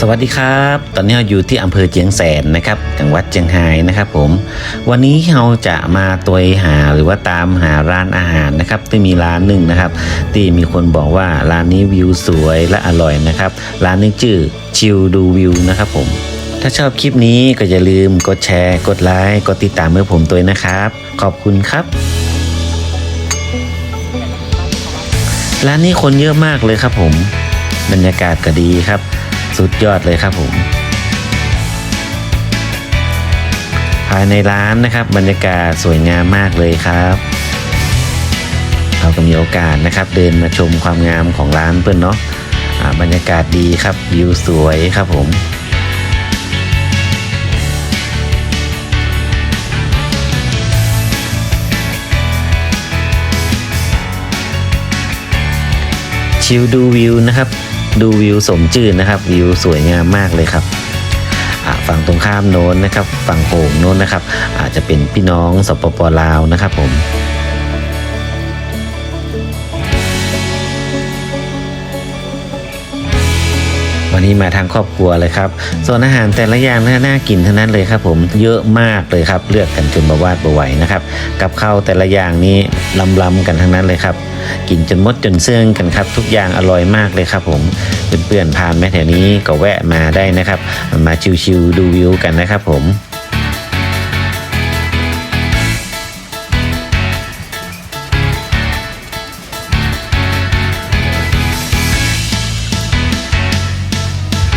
สวัสดีครับ ตอนนี้เราอยู่ที่อำเภอเจียงแสนนะครับจังหวัดเชียงรายนะครับผม วันนี้เราจะมาตัวหาหรือว่าตามหาร้านอาหารนะครับที่มีร้านหนึ่งนะครับ ที่มีคนบอกว่าร้านนี้วิวสวยและอร่อยนะครับ ร้านนี้ชื่อชิลดูวิวนะครับผม ถ้าชอบคลิปนี้ก็อย่าลืมกดแชร์ กดไลค์ กดติดตามเมื่อผมตัวนะครับ ขอบคุณครับร้านนี้คนเยอะมากเลยครับผม บรรยากาศก็ดีครับ สุดยอดเลยครับผม ภายในร้านนะครับบรรยากาศสวยงามมากเลยครับเราก็มีโอกาสนะครับ เดินมาชมความงามของร้านเพื่อนเนาะบรรยากาศดีครับวิวสวยครับผมชิลดูวิวนะครับ ดูวิวสมชื่นนะครับ วิวสวยงามมากเลยครับฝั่งตรงข้ามโน้นนะครับ ฝั่งโขงโน้นนะครับ อาจจะเป็นพี่น้องสปปลาวนะครับผม วันนี้มาทางครอบครัวเลยครับ ส่วนอาหารแต่ละอย่างน่าน่ากินทั้งนั้นเลยครับ ผมเยอะมากเลยครับ เลือกกันจนบาวาดบาไหวนะครับ กับข้าวแต่ละอย่างนี้ล้ำกันทั้งนั้นเลยครับ กินจนมดจนเสื่องกันครับ ทุกอย่างอร่อยมากเลยครับ ผมเพื่อนๆผ่านแม่แถวนี้ก็แวะมาได้นะครับ มาชิวๆดูวิวกันนะครับ ผม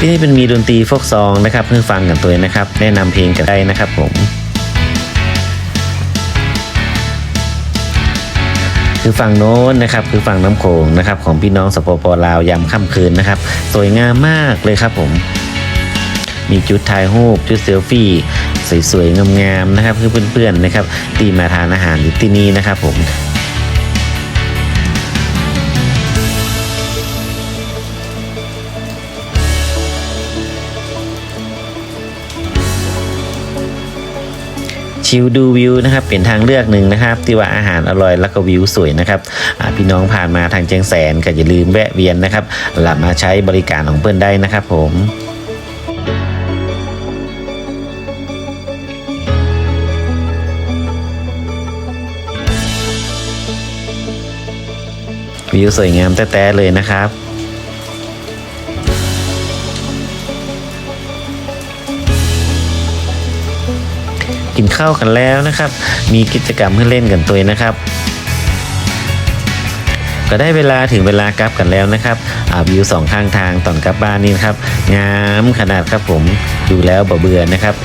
ที่นี่เป็นมีดนตรีโฟกซองนะครับเพื่อฟังกันตัวนะครับ แนะนำเพลงกันได้นะครับผม คือฝั่งโน้นนะครับ คือฝั่งน้ำโขงนะครับ ของพี่น้องสปปลาวยามค่ำคืนนะครับ สวยงามมากเลยครับผม มีจุดถ่ายรูปจุดเซลฟี่สวยๆงามๆนะครับคือเพื่อนๆนะครับ ที่มาทานอาหารอยู่ที่นี่นะครับผม ชิลดูวิวนะครับเป็นทางเลือกหนึ่งนะครับ ที่ว่าอาหารอร่อยแล้วก็วิวสวยนะครับพี่น้องผ่านมาทางเจียงแสนก็อย่าลืมแวะเวียนนะครับหลับมาใช้บริการของเพื่อนได้นะครับ ผมวิวสวยงามแต้ๆเลยนะครับ กินข้าวกันแล้วนะครับ มีกิจกรรมให้เล่นกันตัวนะครับ ก็ได้เวลาถึงเวลากลับกันแล้วนะครับอาวิวสองข้างทางตอนกลับบ้านนี่นะครับงามขนาดครับผมดูแล้วบ่เบื่อนะครับ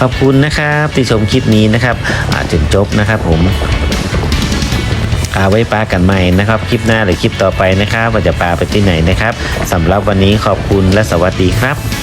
ขอบคุณนะครับที่ชมคลิปนี้นะครับอาจนจบนะครับผมเอาไว้ปากันใหม่นะครับ คลิปหน้าหรือคลิปต่อไปนะครับว่าจะปาไปที่ไหนนะครับสำหรับวันนี้ขอบคุณและสวัสดีครับ